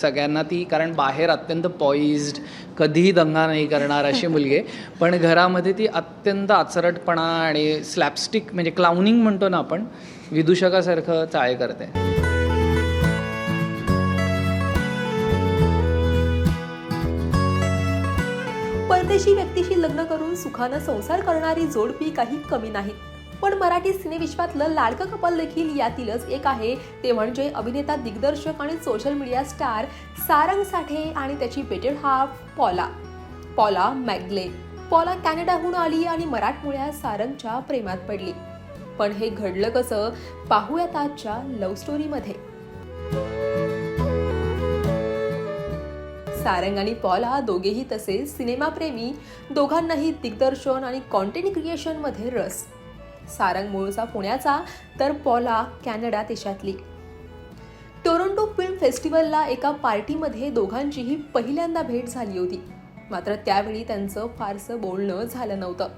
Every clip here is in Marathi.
सगळ्यांना ती कारण बाहेर अत्यंत पॉइज्ड कधीही दंगा नाही करणार अशी मुलगी आहे. पण घरामध्ये ती अत्यंत आचरटपणा आणि स्लॅपस्टिक म्हणजे क्लाउनिंग म्हणतो ना आपण विदूषकासारखं चाळे करते. परदेशी व्यक्तीशी लग्न करून सुखानं संसार करणारी जोडपी काही कमी नाहीत पण मराठी सिनेविश्वातलं लाडकं कपल देखील यातीलच. एक आहे ते म्हणजे अभिनेता दिग्दर्शक आणि social media star Sarang Sathe आणि त्याची बेटेड हाफ पॉला. पॉला मॅगले. पॉला कॅनडाहून आली आणि मराठमोळ्या सारंगच्या प्रेमात पडली. पण हे घडलं कसं? पाहूयात आजच्या लव्ह स्टोरीमध्ये सारंग आणि पॉला दोघेही तसेच सिनेमाप्रेमी. दोघांनाही दिग्दर्शन आणि कॉन्टेंट क्रिएशनमध्ये रस. सारंग मूळचा पुण्याचा तर पॉला कॅनडा देशातली. टोरंटो फिल्म फेस्टिवलला एका पार्टीमध्ये दोघांचीही पहिल्यांदा भेट झाली होती. मात्र त्यावेळी त्यांचं फारसं बोलणं झालं नव्हतं.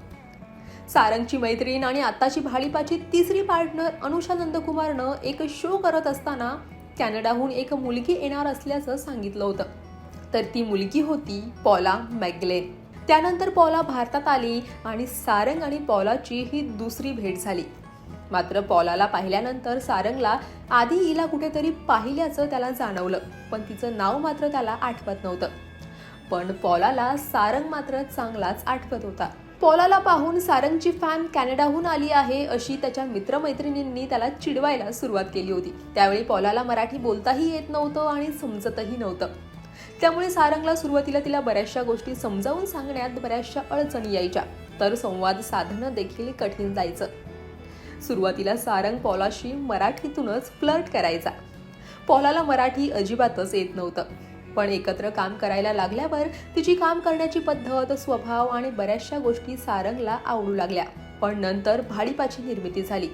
सारंगची मैत्रीण आणि आत्ताची भाडीपाची तिसरी पार्टनर अनुषा नंदकुमारनं एक शो करत असताना कॅनडाहून एक मुलगी येणार असल्याचं सांगितलं होतं. तर ती मुलगी होती पॉला मॅगलेन. त्यानंतर पॉला भारतात आली आणि सारंग आणि पॉलाची ही दुसरी भेट झाली. मात्र पॉलाला पाहिल्यानंतर सारंगला आधी हिला कुठेतरी पाहिल्याचं त्याला जाणवलं पण तिचं नाव मात्र त्याला आठवत नव्हतं. पण पॉलाला सारंग मात्र चांगलाच आठवत होता. पॉलाला पाहून सारंगची फॅन कॅनडाहून आली आहे अशी त्याच्या मित्रमैत्रिणींनी त्याला चिडवायला सुरुवात केली होती. त्यावेळी पॉलाला मराठी बोलताही येत नव्हतं आणि समजतही नव्हतं. त्यामुळे सारंगला सुरुवातीला तिला बऱ्याचशा गोष्टी समजावून सांगण्यात बऱ्याचशा अडचणी यायच्या तर संवाद साधणं देखील कठीण जायचं. सुरुवातीला सारंग पॉलाशी मराठीतूनच फ्लर्ट करायचा. पॉलाला मराठी अजिबातच येत नव्हतं पण एकत्र काम करायला लागल्यावर तिची काम करण्याची पद्धत स्वभाव आणि बऱ्याचशा गोष्टी सारंगला आवडू लागल्या पण नंतर भाडीपाची निर्मिती झाली.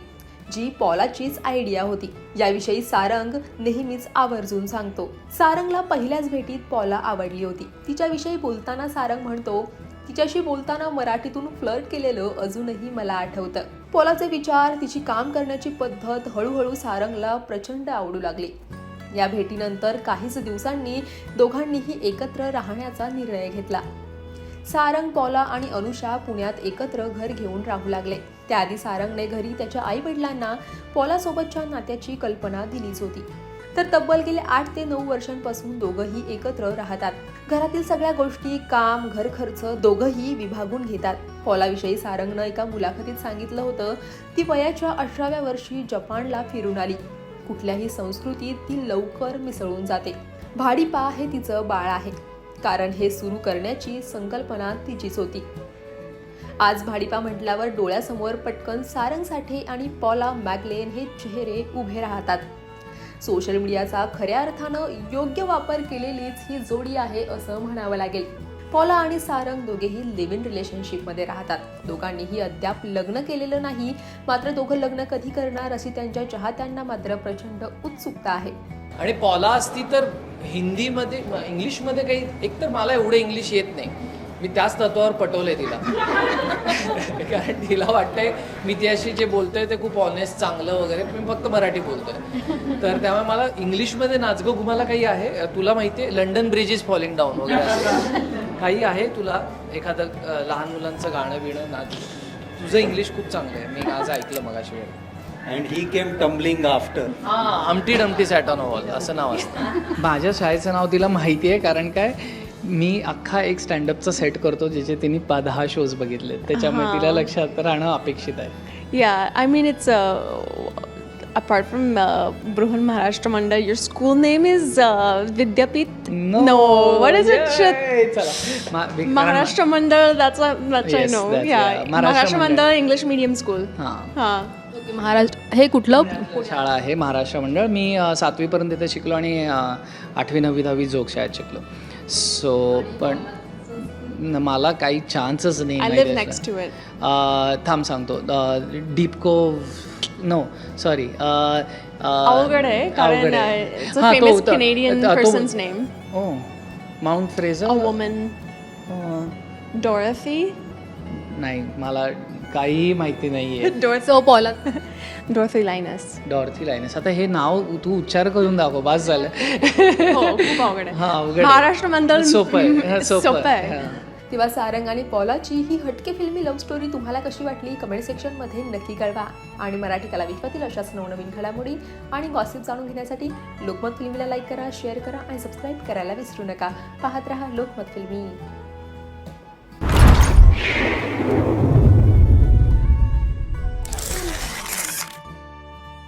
जी पॉलाचीच आयडिया होती. याविषयी सारंग नेहमीच आवर्जून सांगतो. सारंगला पहिल्याच भेटीत पॉला आवडली होती. तिच्याविषयी बोलताना सारंग म्हणतो तिच्याशी बोलताना मराठीतून फ्लर्ट केलेलं अजूनही मला आठवतं. पॉलाचे विचार तिची काम करण्याची पद्धत हळूहळू सारंगला प्रचंड आवडू लागली. या भेटीनंतर काहीच दिवसांनी दोघांनीही एकत्र राहण्याचा निर्णय घेतला. सारंग पॉला आणि अनुषा पुण्यात एकत्र घर घेऊन राहू लागले. त्याआधी सारंगने घरी त्याच्या आई वडिलांना पॉलासोबतच्या नात्याची कल्पना दिलीच होती. तर तब्बल गेले आठ ते नऊ वर्षांपासून दोघंही एकत्र राहतात. घरातील सगळ्या गोष्टी काम घर खर्च दोघंही विभागून घेतात. पॉलाविषयी सारंगनं एका मुलाखतीत सांगितलं होतं ती वयाच्या अठराव्या वर्षी जपानला फिरून आली. कुठल्याही संस्कृतीत ती लवकर मिसळून जाते. भाडीपा हे तिचं बाळ आहे. कारण हे सुरू करण्याची संकल्पना तिचीच होती. आज भाडीपा म्हटल्यावर डोळ्यासमोर पटकन सारंग साठे आणि पॉला मॅगलेन हे चेहरे उभे राहतात. सोशल मीडियाचा खऱ्या अर्थानं योग्य वापर केलेलीच ही जोडी आहे असं म्हणावं लागेल. पॉला आणि सारंग दोघेही लिव्ह इन रिलेशनशिपमध्ये राहतात. दोघांनीही अद्याप लग्न केलेलं नाही मात्र दोघं लग्न कधी करणार अशी त्यांच्या चाहत्यांना मात्र प्रचंड उत्सुकता आहे. आणि पॉला असती तर हिंदीमध्ये इंग्लिशमध्ये काही एकतर मला एवढं इंग्लिश येत नाही. मी त्याच तत्वावर पटवलंय तिला. कारण तिला वाटतंय मी तिच्याशी जे बोलतोय ते खूप ऑनेस्ट चांगलं वगैरे मी फक्त मराठी बोलतोय. तर त्यामुळे मला इंग्लिशमध्ये नाचगं घुमाला काही आहे. तुला माहिती आहे London bridge is falling down वगैरे असं. काही आहे तुला एखादं लहान मुलांचं गाणं बिणं नाच तुझं इंग्लिश खूप चांगलं आहे. मी आज ऐकलं मगाशी वेळ and he came tumbling after Humpty Dumpty sat on a wall असं नाव असतं. माझ्या शाळेचं नाव तिला माहिती आहे कारण काय मी अख्खा एक स्टँडअपचा सेट करतो ज्याचे तिने पा दहा शोज बघितले त्याच्यामुळे तिला लक्षात राहणं अपेक्षित आहे. या I mean it's apart from Brihan Maharashtra Mandal your school name is Vidyapeeth no what is it Maharashtra Mandal Maharashtra Mandal. English medium school हां. महाराष्ट्र हे कुठलं? शाळा आहे महाराष्ट्र मंडळ. मी सातवीपर्यंत तिथे शिकलो आणि आठवी नववी दहावी जोग शाळेत शिकलो. सो पण मला काही चान्सच नाही थांब सांगतो. डीपको नो सॉरी अवघड आहे, कारण. Oh Mount Fraser woman, Dorothy. नाही मला काहीही माहिती नाही आहे पॉला डोर्थी लायनस डॉर्थी लायनस आता हे नाव तू उच्चार करून दाखव बास झालं. हा महाराष्ट्र मंदल सोपं आहे. सोपं आहे. तेव्हा सारंग आणि पॉलाची ही हटके फिल्मी लव्ह स्टोरी तुम्हाला कशी वाटली? कमेंट सेक्शनमध्ये नक्की कळवा. आणि मराठी कला विश्वातील अशाच नवनवीन घडामोडी आणि गॉसिप जाणून घेण्यासाठी लोकमत फिल्मीला लाईक करा शेअर करा आणि सबस्क्राईब करायला विसरू नका. पाहत रहा लोकमत फिल्मी